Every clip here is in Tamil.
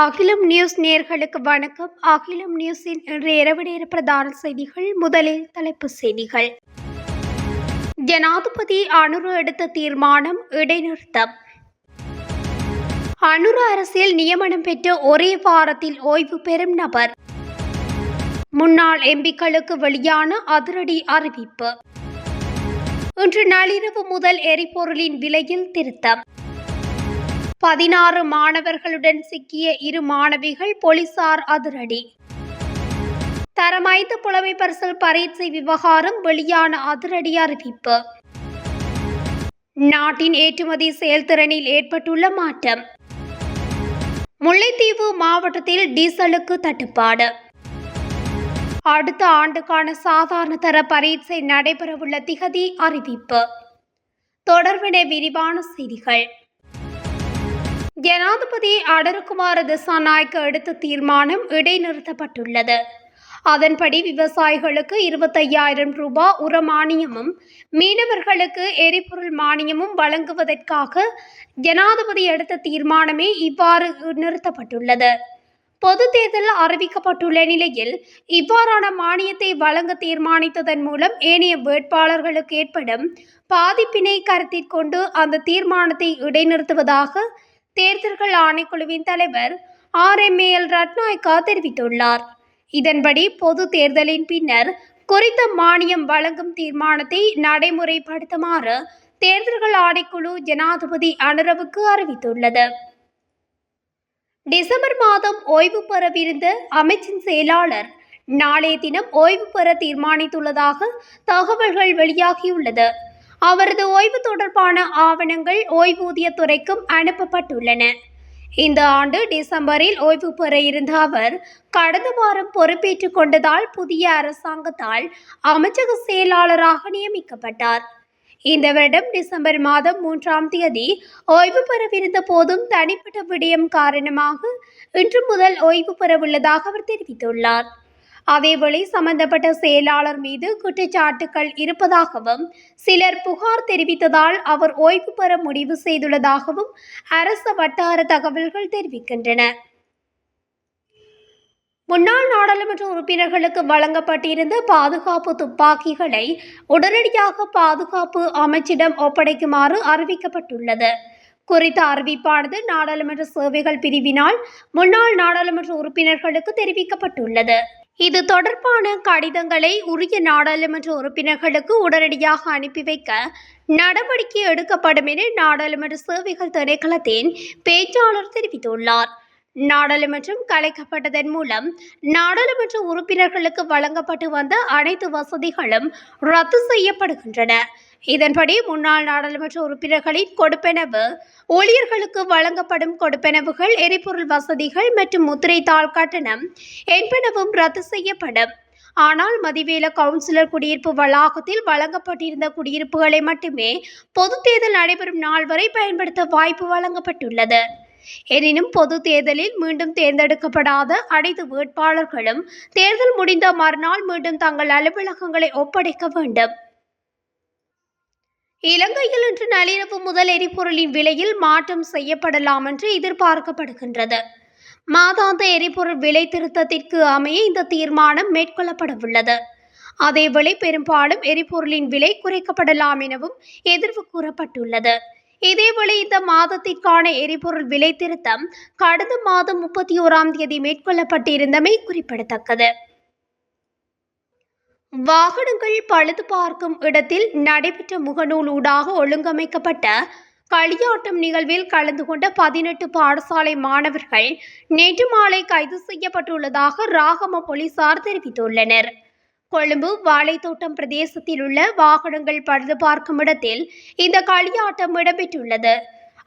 அகிலம் நியூஸ் நேர்களுக்கு வணக்கம். அகிலம் நியூஸின் இன்று இரவு நேர பிரதான செய்திகள் முதலில் தலைப்பு செய்திகள். ஜனாதிபதி அனுரு எடுத்த தீர்மானம் இடைநிறுத்தம். அனுரு அரசியல் நியமனம் பெற்ற ஒரே வாரத்தில் ஓய்வு பெறும் நபர். முன்னாள் எம்பிக்களுக்கு வெளியான அதிரடி அறிவிப்பு. இன்று நள்ளிரவு முதல் எரிபொருளின் விலையில் திருத்தம். பதினாறு மாணவர்களுடன் சிக்கிய இரு மாணவிகள் போலீசார் அதிரடி. தரமைத்து புலமை பரிசல் பரீட்சை விவகாரம் வெளியான அதிரடி அறிவிப்பு. நாட்டின் ஏற்றுமதி செயல்திறனில் ஏற்பட்டுள்ள மாற்றம். முல்லைத்தீவு மாவட்டத்தில் டீசலுக்கு தட்டுப்பாடு. அடுத்த ஆண்டுக்கான சாதாரண தர பரீட்சை நடைபெறவுள்ள திகதி அறிவிப்பு. தொடர்பின விரிவான செய்திகள். ஜனாதிபதி அடருகுமார திசாநாயக்க எடுத்த தீர்மானம் இடைநிறுத்தப்பட்டுள்ளது. அதன்படி விவசாயிகளுக்கு இருபத்தையாயிரம் ரூபாய் உர மானியமும் மீனவர்களுக்கு எரிபொருள் மானியமும் வழங்குவதற்காக ஜனாதிபதி எடுத்த தீர்மானமே இவ்வாறு நிறுத்தப்பட்டுள்ளது. பொது தேர்தல் அறிவிக்கப்பட்டுள்ள நிலையில் இவ்வாறான மானியத்தை வழங்க தீர்மானித்ததன் மூலம் ஏனைய வேட்பாளர்களுக்கு ஏற்படும் பாதிப்பினை கருத்தில் கொண்டு அந்த தீர்மானத்தை இடைநிறுத்துவதாக தேர்தல்கள் ஆணைக்குழுவின் தலைவர் ஆர். எம். எல் ரட்நாயக்கா தெரிவித்துள்ளார். இதன்படி பொது தேர்தலின் பின்னர் குறித்த மானியம் வழங்கும் தீர்மானத்தை நடைமுறைப்படுத்துமாறு தேர்தல்கள் ஆணைக்குழு ஜனாதிபதி அனுரவுக்கு அறிவித்துள்ளது. டிசம்பர் மாதம் ஓய்வு பெறவிருந்த அமைச்சின் செயலாளர் நாளைய தினம் ஓய்வு பெற தீர்மானித்துள்ளதாக தகவல்கள் வெளியாகியுள்ளது. அவரது ஓய்வு தொடர்பான ஆவணங்கள் ஓய்வூதியத்துறைக்கும் அனுப்பப்பட்டுள்ளன. இந்த ஆண்டு டிசம்பரில் ஓய்வு பெற இருந்த அவர் கடந்த வாரம் பொறுப்பேற்றுக் கொண்டதால் புதிய அரசாங்கத்தால் அமைச்சக செயலாளராக நியமிக்கப்பட்டார். இந்த வருடம் டிசம்பர் மாதம் மூன்றாம் தேதி ஓய்வு பெறவிருந்த போதும் தனிப்பட்ட விடயம் காரணமாக இன்று முதல் ஓய்வு பெறவுள்ளதாக அவர் தெரிவித்துள்ளார். அதேவேளை சம்பந்தப்பட்ட செயலாளர் மீது குற்றச்சாட்டுகள் இருப்பதாகவும் சிலர் புகார் தெரிவித்ததால் அவர் ஓய்வு பெற முடிவு செய்துள்ளதாகவும் அரசு வட்டார தகவல்கள் தெரிவிக்கின்றன. முன்னாள் நாடாளுமன்ற உறுப்பினர்களுக்கு வழங்கப்பட்டிருந்த பாதுகாப்பு துப்பாக்கிகளை உடனடியாக பாதுகாப்பு அமைச்சிடம் ஒப்படைக்குமாறு அறிவிக்கப்பட்டுள்ளது. குறித்த அறிவிப்பானது நாடாளுமன்ற சேவைகள் பிரிவினால் முன்னாள் நாடாளுமன்ற உறுப்பினர்களுக்கு தெரிவிக்கப்பட்டுள்ளது. இது தொடர்பான கடிதங்களை உரிய நாடாளுமன்ற உறுப்பினர்களுக்கு உடனடியாக அனுப்பி வைக்க நடவடிக்கை எடுக்கப்படும் என நாடாளுமன்ற சேவைகள் திணைக்களத்தின் பேச்சாளர் தெரிவித்துள்ளார். நாடாளுமன்றம் கலைக்கப்பட்டதன் மூலம் நாடாளுமன்ற உறுப்பினர்களுக்கு வழங்கப்பட்டு வந்த அனைத்து வசதிகளும் ரத்து செய்யப்படுகின்றன. இதன்படி முன்னாள் நாடாளுமன்ற உறுப்பினர்களின் கொடுப்பெனவு ஊழியர்களுக்கு வழங்கப்படும் கொடுப்பெனவுகள் எரிபொருள் வசதிகள் மற்றும் முத்திரை தாள் கட்டணம் என்பனவும் ரத்து செய்யப்படும். ஆனால் மதிவேல கவுன்சிலர் குடியிருப்பு வளாகத்தில் வழங்கப்பட்டிருந்த குடியிருப்புகளை மட்டுமே பொது தேர்தல் நடைபெறும் நாள் வரை பயன்படுத்த வாய்ப்பு வழங்கப்பட்டுள்ளது. எனினும் பொது தேர்தலில் மீண்டும் தேர்ந்தெடுக்கப்படாத அனைத்து வேட்பாளர்களும் தேர்தல் முடிந்த மறுநாள் மீண்டும் தங்கள் அலுவலகங்களை ஒப்படைக்க வேண்டும். இலங்கையில் இன்று நள்ளிரவு முதல் எரிபொருளின் விலையில் மாற்றம் செய்யப்படலாம் என்று எதிர்பார்க்கப்படுகின்றது. மாதாந்த எரிபொருள் விலை திருத்தத்திற்கு அமைய இந்த தீர்மானம் மேற்கொள்ளப்படவுள்ளது. அதேவேளை பெரும்பாலும் எரிபொருளின் விலை குறைக்கப்படலாம் எனவும் எதிர்வு கூறப்பட்டுள்ளது. இதேவேளை இந்த மாதத்திற்கான எரிபொருள் விலை திருத்தம் கடந்த மாதம் முப்பத்தி ஓராம் தேதி மேற்கொள்ளப்பட்டிருந்தமை குறிப்பிடத்தக்கது. வாகனங்கள் பழுது பார்க்கும் இடத்தில் நடைபெற்ற முகநூல் ஊடாக ஒழுங்கமைக்கப்பட்ட களியாட்டம் நிகழ்வில் கலந்து கொண்ட பதினெட்டு பாடசாலை மாணவர்கள் நேற்று மாலை கைது செய்யப்பட்டுள்ளதாக ராகம போலீசார் தெரிவித்துள்ளனர். கொழும்பு வாழைத்தோட்டம் பிரதேசத்தில் உள்ள வாகனங்கள் பழுது பார்க்கும் இடத்தில் இந்த களியாட்டம் இடம்பெற்றுள்ளது.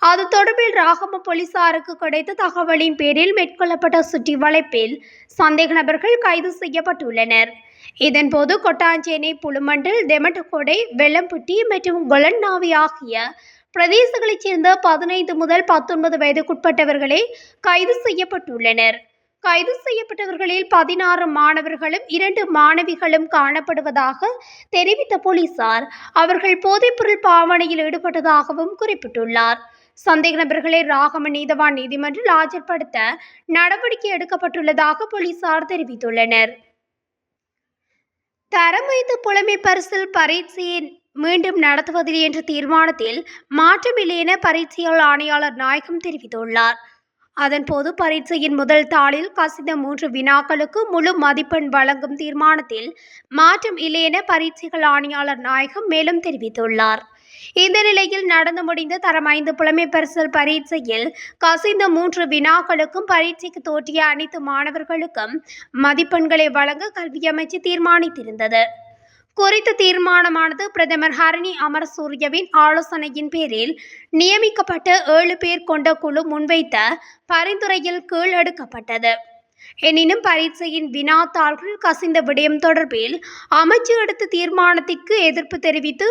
அது தொடர்பில் ராகம போலீசாருக்கு கிடைத்த தகவலின் பேரில் மேற்கொள்ளப்பட்ட சுற்றி வளைப்பில் சந்தேக நபர்கள் கைது செய்யப்பட்டுள்ளனர். இதன்போது கொட்டாஞ்சேனை புலுமண்டல் தெமட்டகொடை வெள்ளம்புட்டி மற்றும் கொலன்னாவி ஆகிய பிரதேசங்களைச் சேர்ந்த பதினைந்து முதல் பத்தொன்பது வயதுக்குட்பட்டவர்களே கைது செய்யப்பட்டுள்ளனர். கைது செய்யப்பட்டவர்களில் பதினாறு மாணவர்களும் இரண்டு மாணவிகளும் காணப்படுவதாக தெரிவித்த போலீசார் அவர்கள் போதைப்பொருள் பாவனையில் ஈடுபட்டதாகவும் குறிப்பிட்டுள்ளார். சந்தேக நபர்களை ராகம நீதவான் நீதிமன்றில் ஆஜர்படுத்த நடவடிக்கை எடுக்கப்பட்டுள்ளதாக போலீசார் தெரிவித்துள்ளனர். தரம் வைத்து புலமை பரிசில் பரீட்சையை மீண்டும் நடத்துவதில்லை என்ற தீர்மானத்தில் மாற்றமில்லை என பரீட்சையாளர் ஆணையாளர் நாயகம் தெரிவித்துள்ளார். அதன்போது பரீட்சையின் முதல் தாளில் கசிந்த மூன்று வினாக்களுக்கு முழு மதிப்பெண் வழங்கும் தீர்மானத்தில் மாற்றம் இல்லை என பரீட்சைகள் ஆணையாளர் நாயகம் மேலும் தெரிவித்துள்ளார். இந்த நிலையில் நடந்து முடிந்த தரம் ஐந்து புலமைப்பரிசல் பரீட்சையில் கசிந்த மூன்று வினாக்களுக்கும் பரீட்சைக்கு தோற்றிய அனைத்து மாணவர்களுக்கும் மதிப்பெண்களை வழங்க கல்வி அமைச்சு தீர்மானித்திருந்தது. குறித்த தீர்மானமானது பிரதமர் ஹரணி அமரசூரியவின் ஆலோசனையின் பேரில் நியமிக்கப்பட்ட ஏழு பேர் கொண்ட குழு முன்வைத்த பரிந்துரையில் கீழ் எடுக்கப்பட்டது. எனினும் பரீட்சையின் வினாத்தாள்கள் கசிந்த விடயம் தொடர்பில் அமைச்சு எடுத்த தீர்மானத்திற்கு எதிர்ப்பு தெரிவித்து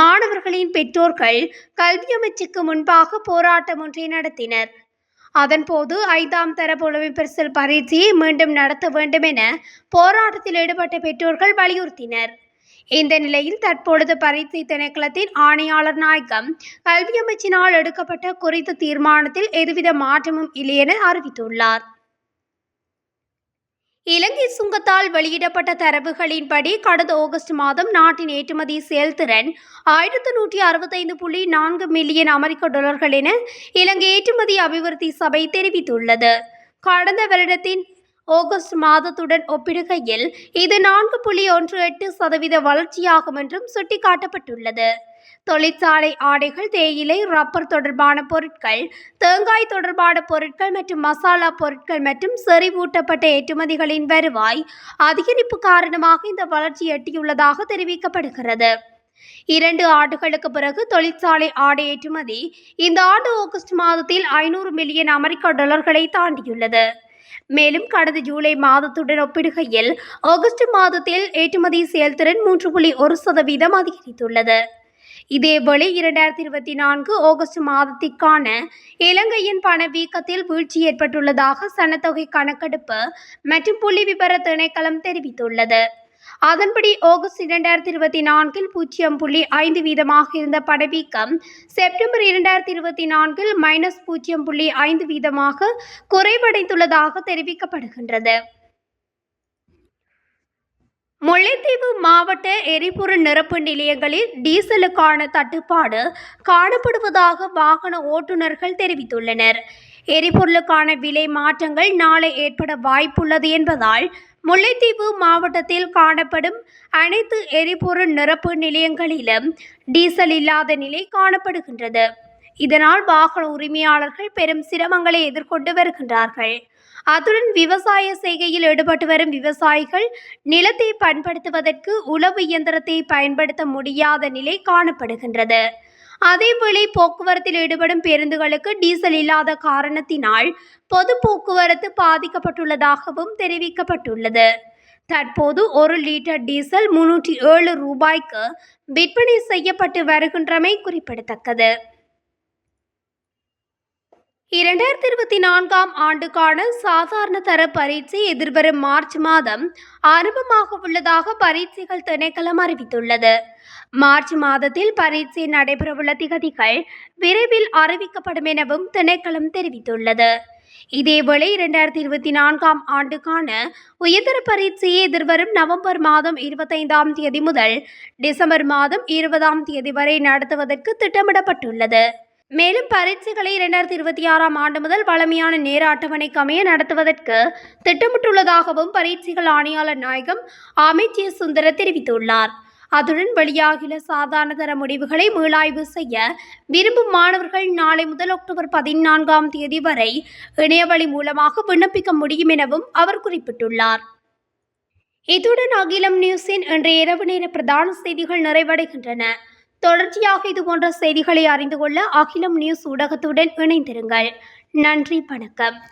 மாணவர்களின் பெற்றோர்கள் கல்வி அமைச்சுக்கு முன்பாக போராட்டம் ஒன்றை நடத்தினர். அதன்போது ஐந்தாம் தர புலமை பரிசல் பரீட்சையை மீண்டும் நடத்த வேண்டும் என போராட்டத்தில் ஈடுபட்ட பெற்றோர்கள் வலியுறுத்தினர். இந்த நிலையில் தற்பொழுது பரீட்சை திணைக்களத்தின் ஆணையாளர் நாயகம் கல்வி அமைச்சினால் எடுக்கப்பட்ட குறித்த தீர்மானத்தில் எதுவித மாற்றமும் இல்லை என அறிவித்துள்ளார். இலங்கை சுங்கத்தால் வெளியிடப்பட்ட தரவுகளின்படி கடந்த ஆகஸ்ட் மாதம் நாட்டின் ஏற்றுமதி செயல்திறன் ஆயிரத்து நூற்றி அறுபத்தைந்து புள்ளி நான்கு மில்லியன் அமெரிக்க டாலர்கள் என இலங்கை ஏற்றுமதி அபிவிருத்தி சபை தெரிவித்துள்ளது. கடந்த வருடத்தின் ஆகஸ்ட் மாதத்துடன் ஒப்பிடுகையில் இது நான்கு புள்ளி ஒன்று எட்டு சதவீத வளர்ச்சியாகும் என்றும் சுட்டிக்காட்டப்பட்டுள்ளது. தொழிற்சாலை ஆடைகள் தேயிலை ரப்பர் தொடர்பான பொருட்கள் தேங்காய் தொடர்பான பொருட்கள் மற்றும் மசாலா பொருட்கள் மற்றும் செறிவூட்டப்பட்ட ஏற்றுமதிகளின் வருவாய் அதிகரிப்பு காரணமாக இந்த வளர்ச்சி எட்டியுள்ளதாக தெரிவிக்கப்படுகிறது. இரண்டு ஆண்டுகளுக்கு பிறகு தொழிற்சாலை ஆடை ஏற்றுமதி இந்த ஆண்டு ஆகஸ்ட் மாதத்தில் ஐநூறு மில்லியன் அமெரிக்க டாலர்களை தாண்டியுள்ளது. மேலும் கடந்த ஜூலை மாதத்துடன் ஒப்பிடுகையில் ஆகஸ்ட் மாதத்தில் ஏற்றுமதி செயல்திறன் மூன்று புள்ளி ஒரு சதவீதம் அதிகரித்துள்ளது. இதேவேளை இரண்டாயிரத்தி இருபத்தி நான்கு ஆகஸ்ட் மாதத்திற்கான இலங்கையின் பணவீக்கத்தில் வீழ்ச்சி ஏற்பட்டுள்ளதாக சனத்தொகை கணக்கெடுப்பு மற்றும் புள்ளி விபர திணைக்களம் தெரிவித்துள்ளது. அதன்படி ஆகஸ்ட் இரண்டாயிரத்தி இருபத்தி நான்கில் பூஜ்ஜியம் புள்ளி ஐந்து வீதமாக இருந்த பணவீக்கம் செப்டம்பர் இரண்டாயிரத்தி இருபத்தி நான்கில் மைனஸ் பூஜ்ஜியம் புள்ளி ஐந்து வீதமாக குறைவடைந்துள்ளதாக தெரிவிக்கப்படுகின்றது. முல்லைத்தீவு மாவட்ட எரிபொருள் நிரப்பு நிலையங்களில் டீசலுக்கான தட்டுப்பாடு காணப்படுவதாக வாகன ஓட்டுநர்கள் தெரிவித்துள்ளனர். எரிபொருளுக்கான விலை மாற்றங்கள் நாளை ஏற்பட வாய்ப்புள்ளது என்பதால் முல்லைத்தீவு மாவட்டத்தில் காணப்படும் அனைத்து எரிபொருள் நிரப்பு நிலையங்களிலும் டீசல் இல்லாத நிலை காணப்படுகின்றது. இதனால் வாகன உரிமையாளர்கள் பெரும் சிரமங்களை எதிர்கொண்டு வருகின்றார்கள். அத்துடன் விவசாய செய்கையில் ஈடுபட்டு வரும் விவசாயிகள் நிலத்தை பயன்படுத்துவதற்கு உழவு இயந்திரத்தை பயன்படுத்த முடியாத நிலை காணப்படுகின்றது. அதேவேளை போக்குவரத்தில் ஈடுபடும் பேருந்துகளுக்கு டீசல் இல்லாத காரணத்தினால் பொது போக்குவரத்து பாதிக்கப்பட்டுள்ளதாகவும் தெரிவிக்கப்பட்டுள்ளது. தற்போது ஒரு லிட்டர் டீசல் முன்னூற்றி ஏழு ரூபாய்க்கு விற்பனை செய்யப்பட்டு வருகின்றமை குறிப்பிடத்தக்கது. இரண்டாயிரத்தி இருபத்தி நான்காம் ஆண்டுக்கான சாதாரண தர பரீட்சை எதிர்வரும் மார்ச் மாதம் ஆரம்பமாக உள்ளதாக பரீட்சைகள் திணைக்களம் அறிவித்துள்ளது. மார்ச் மாதத்தில் பரீட்சை நடைபெறவுள்ள திகதிகள் விரைவில் அறிவிக்கப்படும் எனவும் திணைக்களம் தெரிவித்துள்ளது. இதேவேளை இரண்டாயிரத்தி இருபத்தி நான்காம் ஆண்டுக்கான உயர்தர பரீட்சையை எதிர்வரும் நவம்பர் மாதம் இருபத்தைந்தாம் தேதி முதல் டிசம்பர் மாதம் இருபதாம் தேதி வரை நடத்துவதற்கு திட்டமிடப்பட்டுள்ளது. மேலும் பரீட்சைகளை இரண்டாயிரத்தி இருபத்தி ஆறாம் ஆண்டு முதல் வளமையான நேர அட்டவணைக்கு அமைய நடத்துவதற்கு திட்டமிட்டுள்ளதாகவும் பரீட்சைகள் ஆணையாளர் நாயகம் அமைச்சர் சுந்தர தெரிவித்துள்ளார். அதுடன் வெளியாகியுள்ள சாதாரண தர முடிவுகளை மீளாய்வு செய்ய விரும்பும் மாணவர்கள் நாளை முதல் அக்டோபர் பதினான்காம் தேதி வரை இணையவழி மூலமாக விண்ணப்பிக்க முடியும் எனவும் அவர் குறிப்பிட்டுள்ளார். இத்துடன் அகிலம் நியூஸின் இன்றைய இரவு நேர பிரதான செய்திகள் நிறைவடைகின்றன. தொடர்ச்சியாக இது போன்ற செய்திகளை அறிந்து கொள்ள அகிலம் நியூஸ் ஊடகத்துடன் இணைந்திருங்கள். நன்றி வணக்கம்.